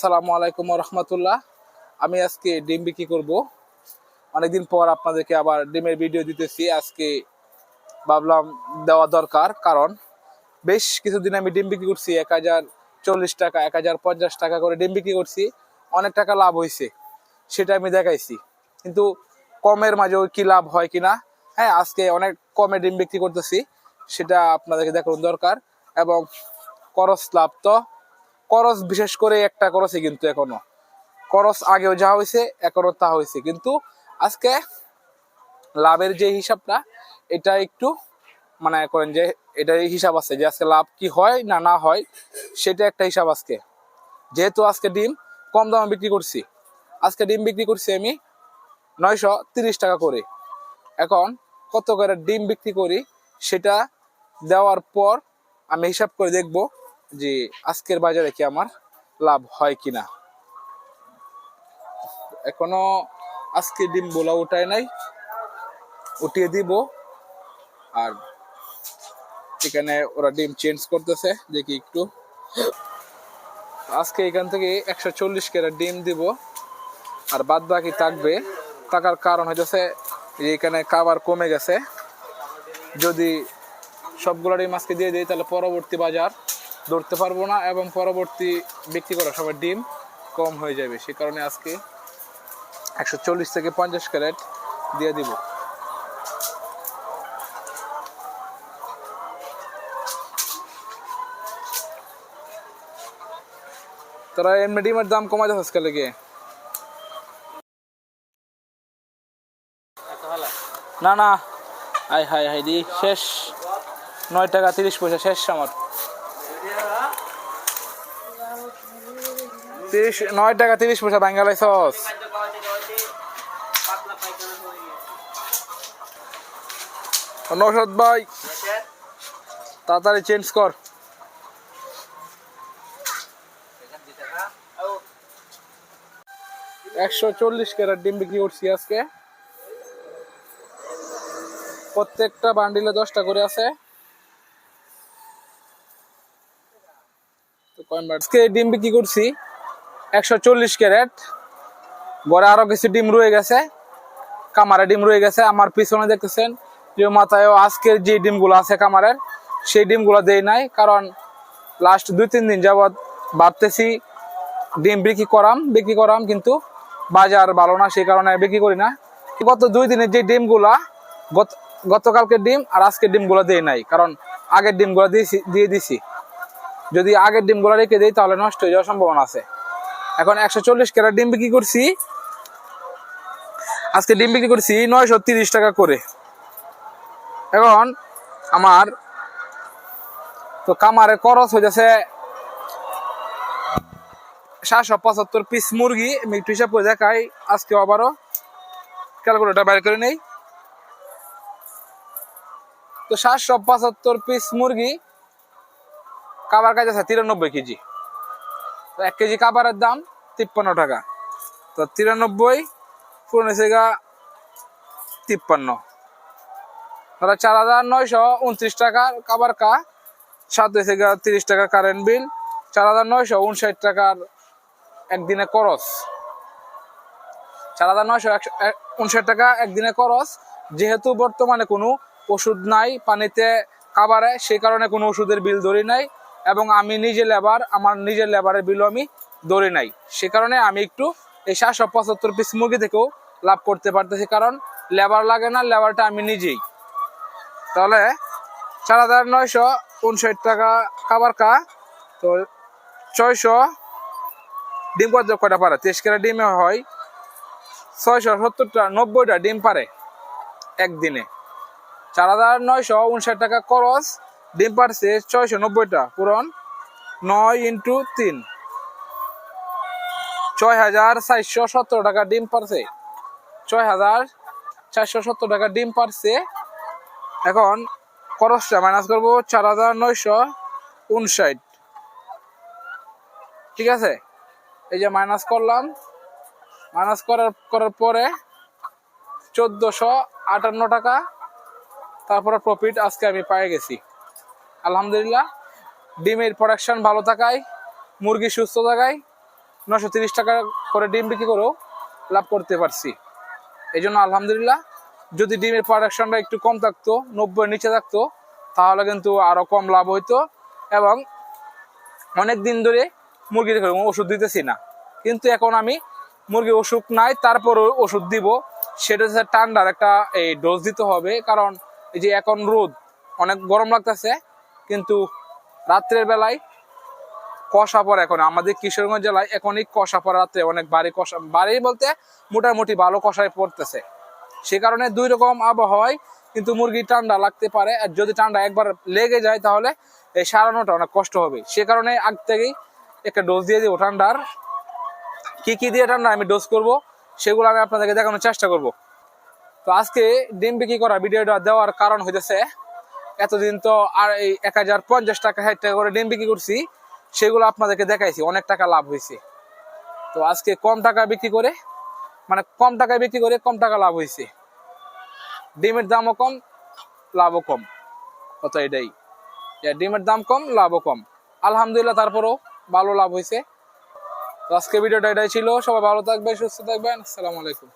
সালামু আলাইকুম রহমতুল্লাহ। আমি আজকে ডিম বিক্রি করব। অনেকদিন পর আপনাদেরকে আবার ডিমের ভিডিও দিতেছি। আজকে ভাবলাম দেওয়া দরকার, কারণ বেশ কিছুদিন আমি ডিম বিক্রি করছি। এক হাজার চল্লিশ টাকা, এক হাজার পঞ্চাশ টাকা করে ডিম বিক্রি করছি। অনেক টাকা লাভ হয়েছে, সেটা আমি দেখাইছি। কিন্তু কমের মাঝেও কি লাভ হয় কিনা? হ্যাঁ আজকে অনেক কমে ডিম বিক্রি করতেছি, সেটা আপনাদেরকে দেখানো দরকার। এবং করস লাভ তো করস বিশেষ করে একটা করসই কিন্তু এখনও। করস আগেও যা হয়েছে এখনও তা হয়েছে কিন্তু আজকে লাভের যে হিসাবটা, এটা একটু মানে করেন যে এটা হিসাব আছে যে আজকে লাভ কি হয় না না হয়, সেটা একটা হিসাব আজকে। যেহেতু আজকে ডিম কম দামে বিক্রি করছি। আজকে ডিম বিক্রি করছি আমি নয়শো তিরিশ টাকা করে। এখন কত করে ডিম বিক্রি করি, সেটা দেওয়ার পর আমি হিসাব করে দেখব যে আজকের বাজারে কি আমার লাভ হয় কিনা? এখনও আজকে ডিম বোলা উঠায় নাই, উঠিয়ে দিব। আর এখানে ওরা ডিম চেঞ্জ করতেছে, দেখি একটু। আজকে এখান থেকে একশো চল্লিশ কেরা ডিম দিব। আর বাদ বাকি থাকবে, থাকার কারণ হইতেছে এখানে খাবার কমে গেছে। যদি সবগুলো ডিম আজকে দিয়ে দিই, তাহলে পরবর্তী বাজার ধরতে পারব না এবং পরবর্তী বিক্রি করার সময় ডিম কম হয়ে যাবে। সে কারণে আজকে একশো চল্লিশ থেকে পঞ্চাশ ক্যারেট দিয়ে দিব। তোরা এমনি ডিমের দাম কমাই যাচ্ছে আজকে লেগে। না না। আই হাই হাই দি, শেষ। নয় টাকা তিরিশ পয়সা, শেষ আমার। তিরিশ, নয় টাকা তিরিশ পয়সা বাঙ্গালাই সস। নৌসদ ভাই, তাড়াতাড়ি চেঞ্জ কর। একশো চল্লিশ ক্যারেট ডিম বিক্রি করছি আজকে। প্রত্যেকটা বান্ডিলে দশটা করে আছে। কয়েন ডিম বিক্রি করছি। একশো চল্লিশ ক্যারেট। ঘরে আরও কিছু ডিম রয়ে গেছে। কামারে ডিম রয়ে গেছে। আমার পিছনে দেখতেছেন প্রিয় মাথায়ও আজকের যে ডিমগুলো আছে কামারের সেই ডিমগুলো দেই নাই, কারণ লাস্ট দুই তিন দিন যাবৎ ভাবতেছি ডিম বিক্রি করাম বিক্রি করাম, কিন্তু বাজার ভালো না, সেই কারণে বিক্রি করি না। গত দুই দিনের যে ডিমগুলা, গত, গতকালকের ডিম আর আজকের ডিমগুলো দেই নাই, কারণ আগের ডিমগুলো দিয়েছি, দিয়ে দিছি। যদি আগের ডিমগুলো রেখে দিই, তাহলে নষ্ট হয়ে যাওয়ার সম্ভাবনা আছে। এখন একশো চল্লিশ ক্যারেট ডিম বিক্রি করছি। আজকে ডিম বিক্রি করছি নয়শো তিরিশ টাকা করে। এখন আমার তো কামারে খরচ হয়ে যাচ্ছে সাতশো পঁচাত্তর পিস মুরগি, আমি হিসাব করে দেখাই, আজকে আবারও ক্যালকুলেটার বাইর করে নেই। তো সাতশো পঁচাত্তর পিস মুরগি কাবার কাছে আছে তিরানব্বই কেজি। এক কেজি কাবারের দাম তিপ্পান্ন টাকা। তো তিরানব্বই, পুরনো সেগা তিপ্পান্ন। ধরো চার হাজার নয়শো উনত্রিশ টাকার কাবার কা, সাত হয়েছে গা তিরিশ টাকা কারেন্ট বিল চার হাজার নয়শো উনষাট টাকার একদিনে খরচ। চার হাজার নয়শো একশো এক- উনষাট টাকা একদিনে খরচ। যেহেতু বর্তমানে কোনো ওষুধ নাই পানিতে খাবারে, সেই কারণে কোনো ওষুধের বিল ধরি নাই। এবং আমি নিজে লেবার আমার নিজের লেবারের বিলও আমি ধরি নাই। সে কারণে আমি একটু এই সাতশো পঁচাত্তর পিস মুরগি থেকেও লাভ করতে পারতেছি, কারণ লেবার লাগে না লেবারটা আমি নিজেই। তাহলে চার হাজার নয়শো উনষাট টাকা খাবার কা তো ছয়শো ডিম কত কয়টা পারে? তেইশ কেরা ডিমে হয় ছয়শো সত্তরটা, নব্বইটা ডিম পারে একদিনে। চার হাজার নয়শো উনষাট টাকা খরচ ডিম পারছে ছয়শো নব্বইটা পূরণ নয় ইন্টু তিন। ছয় হাজার চারশো সত্তর টাকা ডিম পারছে ছয় হাজার চারশো সত্তর টাকা ডিম পারছে এখন খরচটা মাইনাস করব চার হাজার নয়শো উনষাট ঠিক আছে? এই যে মাইনাস করলাম। মাইনাস করার করার পরে চোদ্দশো আটান্ন টাকা। তারপরে প্রফিট আজকে আমি পেয়ে গেছি। আলহামদুলিল্লাহ। ডিমের প্রোডাকশন ভালো থাকায়, মুরগি সুস্থ থাকায়, নশো তিরিশ টাকা করে ডিম বিক্রি করেও লাভ করতে পারছি। এই জন্য আলহামদুলিল্লাহ, যদি ডিমের প্রোডাকশনটা একটু কম থাকতো, নব্বই নিচে থাকতো, তাহলে কিন্তু আরও কম লাভ হইতো এবং অনেক দিন ধরে মুরগির ওষুধ দিতেছি না। কিন্তু এখন আমি মুরগি অসুখ নাই তারপর ওষুধ দিব, সেটা হচ্ছে ঠান্ডার একটা, এই ডোজ দিতে হবে। কারণ এই যে এখন রোদ, অনেক গরম লাগতেছে কিন্তু রাত্রের বেলায় কষা পড়ে এখন। আমাদের কিশোরগঞ্জ জেলায় এখনই কষা পড়ে রাত্রে অনেক বাড়ি কষা, বাড়ি বলতে মোটামুটি ভালো কষায় পড়তেছে। সে কারণে দুই রকম আবহাওয়ায় কিন্তু মুরগি ঠান্ডা লাগতে পারে। আর যদি ঠান্ডা একবার লেগে যায় তাহলে এই সারানোটা অনেক কষ্ট হবে। সে কারণে আগ থেকেই একটা ডোজ দিয়ে দিব ঠান্ডার। কি কি দিয়ে ঠান্ডা আমি ডোজ করব, সেগুলো আমি আপনাদেরকে দেখানোর চেষ্টা করব। তো আজকে ডিম বিক্রি করা ভিডিওটা দেওয়ার কারণ হইতেছে এতদিন তো আর এই এক হাজার পঞ্চাশ টাকা ষাট টাকা করে ডিম বিক্রি করছি, সেগুলো আপনাদেরকে দেখাইছি, অনেক টাকা লাভ হয়েছে। তো আজকে কম টাকা বিক্রি করে মানে কম টাকায় বিক্রি করে কম টাকা লাভ হয়েছে। ডিমের দামও কম, লাভও কম। কত এটাই। ডিমের দাম কম, লাভও কম। আলহামদুলিল্লাহ তারপরেও ভালো লাভ হয়েছে। আজকে ভিডিওটা এটাই ছিল। সবাই ভালো থাকবেন, সুস্থ থাকবেন। আসসালামু আলাইকুম।